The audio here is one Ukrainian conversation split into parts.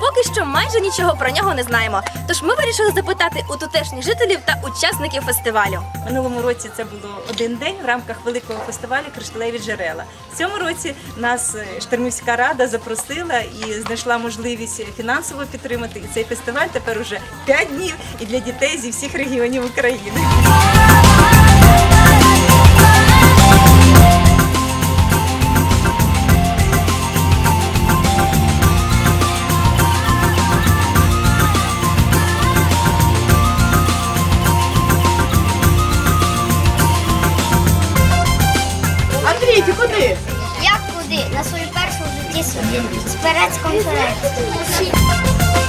поки що майже нічого про нього не знаємо. Тож ми вирішили запитати у тутешніх жителів та учасників фестивалю. Минулому році це було один день в рамках великого фестивалю Кришталеві джерела. В цьому році нас е, Штормівська рада запросила і знайшла можливість фінансово підтримати. І цей фестиваль тепер уже 5 днів і для дітей зі всіх регіонів України. Куди? Як куди? На свою першу в житті спецконференцію. За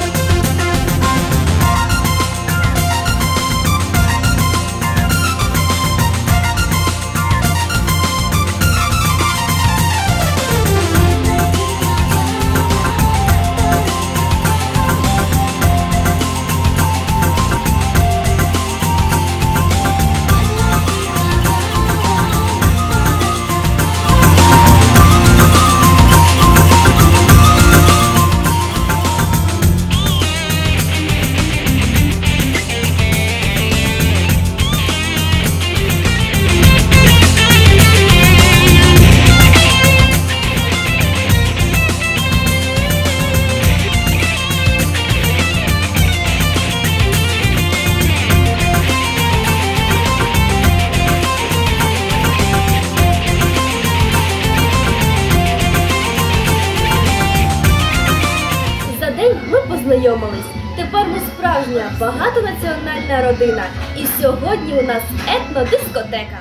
познайомились. Тепер ми справжня багатонаціональна родина. І сьогодні у нас етнодискотека.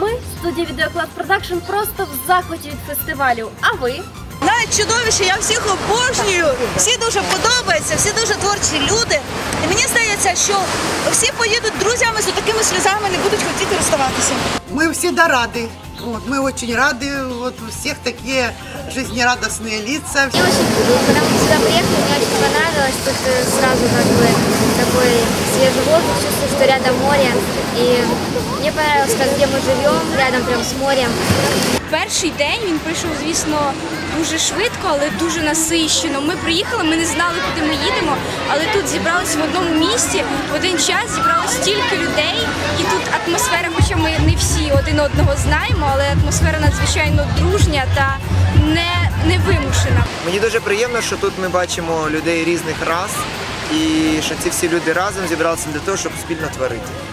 Ми, студія Відеоклад Продакшн, просто в захваті від фестивалю. А ви? Навіть чудовище, я всіх обожнюю, всі дуже подобаються, всі дуже творчі люди. І мені здається, що всі поїдуть друзями з такими сльозами, не будуть хотіти розставатися. Мы всегда рады. Вот, мы очень рады. Вот у всех такие жизнерадостные лица. Мне очень, когда мы сюда приехали, мне очень понравилось. Тут э, сразу как бы такой свежий воздух, чувствую, что рядом море. И мне понравилось, как где мы живем, рядом прям с морем. Перший день він пройшов, звісно, дуже швидко, але дуже насищено. Ми приїхали, ми не знали, куди ми їдемо, але тут зібралися в одному місті, в один час зібралось стільки людей, і тут атмосфера, хоча ми не всі один одного знаємо, але атмосфера надзвичайно дружня та не, невимушена. Мені дуже приємно, що тут ми бачимо людей різних рас і що ці всі люди разом зібралися для того, щоб спільно творити.